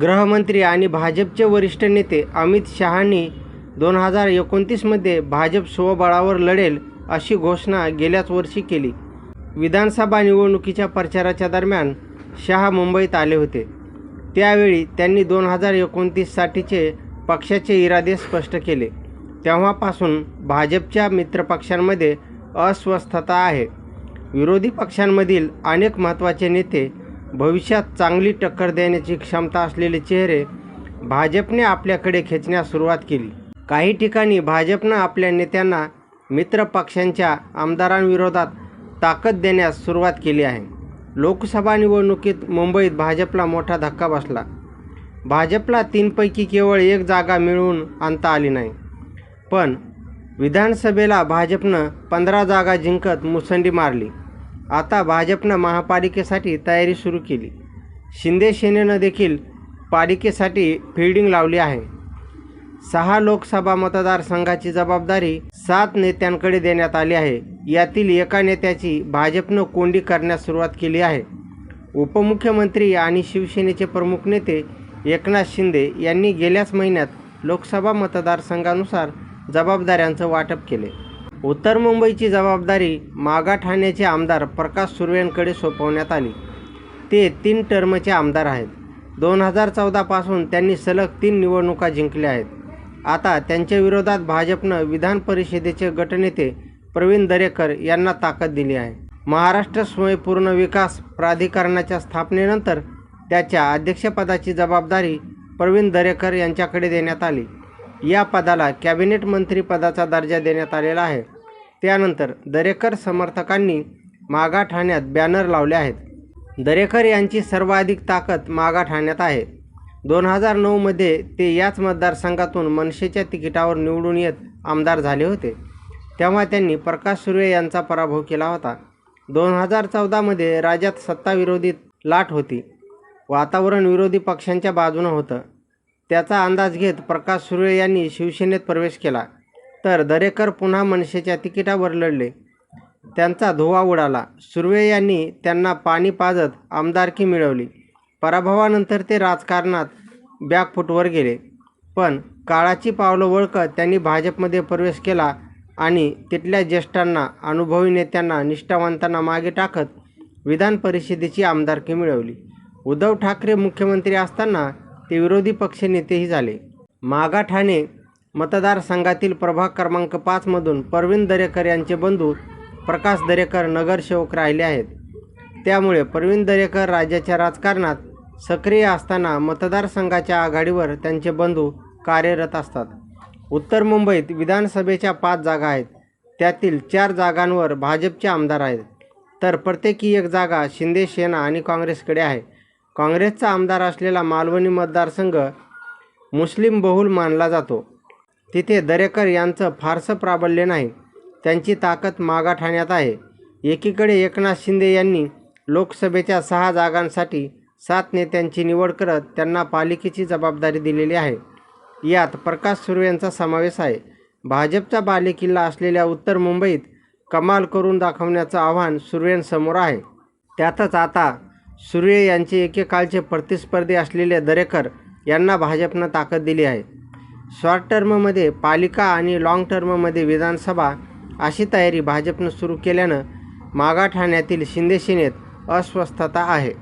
गृहमंत्री आणि भाजपचे वरिष्ठ नेते अमित शहांनी दोन हजार एकोणतीसमध्ये भाजप स्वबळावर लढेल अशी घोषणा गेल्याच वर्षी केली. विधानसभा निवडणुकीच्या प्रचाराच्या दरम्यान शहा मुंबईत आले होते. त्यावेळी त्यांनी दोन हजार एकोणतीससाठीचे पक्षाचे इरादे स्पष्ट केले. तेव्हापासून भाजपच्या मित्रपक्षांमध्ये अस्वस्थता आहे. विरोधी पक्षांमधील अनेक महत्त्वाचे नेते भविष्यात चांगली टक्कर देण्याची क्षमता असलेले चेहरे भाजपने आपल्याकडे खेचण्यास सुरुवात केली. काही ठिकाणी भाजपनं आपल्या नेत्यांना मित्र पक्षांच्या आमदारांविरोधात ताकद देण्यास सुरुवात केली आहे. लोकसभा निवडणुकीत मुंबईत भाजपला मोठा धक्का बसला. भाजपला तीनपैकी केवळ एक जागा मिळवून आणता आली नाही. पण विधानसभेला भाजपनं पंधरा जागा जिंकत मुसंडी मारली. आता भाजपनं महापालिकेसाठी तयारी सुरू केली. शिंदे सेनेनं देखील पालिकेसाठी फिल्डिंग लावली आहे. सहा लोकसभा मतदारसंघाची जबाबदारी सात नेत्यांकडे देण्यात आली आहे. यातील एका नेत्याची भाजपनं कोंडी करण्यास सुरुवात केली आहे. उपमुख्यमंत्री आणि शिवसेनेचे प्रमुख नेते एकनाथ शिंदे यांनी गेल्याच महिन्यात लोकसभा मतदारसंघानुसार जबाबदाऱ्यांचं वाटप केले. उत्तर मुंबईची जबाबदारी मागा ठाण्याचे आमदार प्रकाश सुर्वेंकडे सोपवण्यात आली. ते तीन टर्मचे आमदार आहेत. दोन हजार चौदापासून त्यांनी सलग तीन निवडणुका जिंकल्या आहेत. आता त्यांच्या विरोधात भाजपनं विधान परिषदेचे गटनेते प्रवीण दरेकर यांना ताकद दिली आहे. महाराष्ट्र स्वयंपूर्ण विकास प्राधिकरणाच्या स्थापनेनंतर त्याच्या अध्यक्षपदाची जबाबदारी प्रवीण दरेकर यांच्याकडे देण्यात आली. या पदाला कॅबिनेट मंत्रीपदाचा दर्जा देण्यात आलेला आहे. त्यानंतर दरेकर समर्थकांनी मागा ठाण्यात बॅनर लावले आहेत. दरेकर यांची सर्वाधिक ताकद मागा ठाण्यात आहे. दोन हजार नऊमध्ये ते याच मतदारसंघातून मनसेच्या तिकिटावर निवडून येत आमदार झाले होते. तेव्हा त्यांनी प्रकाश सुर्वे यांचा पराभव केला होता. दोन हजार चौदामध्ये राज्यात सत्ताविरोधी लाट होती. वातावरण विरोधी पक्षांच्या बाजूनं होतं. त्याचा अंदाज घेत प्रकाश सुर्वे यांनी शिवसेनेत प्रवेश केला. तर दरेकर पुन्हा मनसेच्या तिकिटावर लढले. त्यांचा धुवा उडाला. सुर्वे यांनी त्यांना पाणी पाजत आमदारकी मिळवली. पराभवानंतर ते राजकारणात बॅकफुटवर गेले. पण काळाची पावलं ओळखत त्यांनी भाजपमध्ये प्रवेश केला आणि तिथल्या ज्येष्ठांना अनुभवी नेत्यांना निष्ठावंतांना मागे टाकत विधान परिषदेची आमदारकी मिळवली. उद्धव ठाकरे मुख्यमंत्री असताना ते विरोधी पक्षनेतेही झाले. मागा ठाणे मतदारसंघातील प्रभाग क्रमांक पाचमधून परवीन दरेकर यांचे बंधू प्रकाश दरेकर नगरसेवक राहिले आहेत. त्यामुळे प्रवीण दरेकर राज्याच्या राजकारणात सक्रिय असताना मतदारसंघाच्या आघाडीवर त्यांचे बंधू कार्यरत असतात. उत्तर मुंबईत विधानसभेच्या पाच जागा आहेत. त्यातील चार जागांवर भाजपचे आमदार आहेत. तर प्रत्येकी एक जागा शिंदे सेना आणि काँग्रेसकडे आहे. काँग्रेसचा आमदार असलेला मालवणी मतदारसंघ मुस्लिम बहुल मानला जातो. तिथे दरेकर यांचं फारसं प्राबल्य नाही. त्यांची ताकद मागा ठाण्यात आहे. एकीकडे एकनाथ शिंदे यांनी लोकसभेच्या सहा जागांसाठी सात नेत्यांची निवड करत त्यांना पालिकेची जबाबदारी दिलेली आहे. यात प्रकाश सुर्वे यांचा समावेश आहे. भाजपचा बालेकिल्ला असलेल्या उत्तर मुंबईत कमाल करून दाखवण्याचं आव्हान सुर्वेंसमोर आहे. त्यातच आता सुर्वे यांचे एकेकाळचे प्रतिस्पर्धी असलेले दरेकर यांना भाजपनं ताकद दिली आहे. शॉर्ट टर्ममध्ये पालिका आणि लाँग टर्ममध्ये विधानसभा अशी तयारी भाजपनं सुरू केल्यानं मागा ठाण्यातील शिंदेसेनेत अस्वस्थता आहे.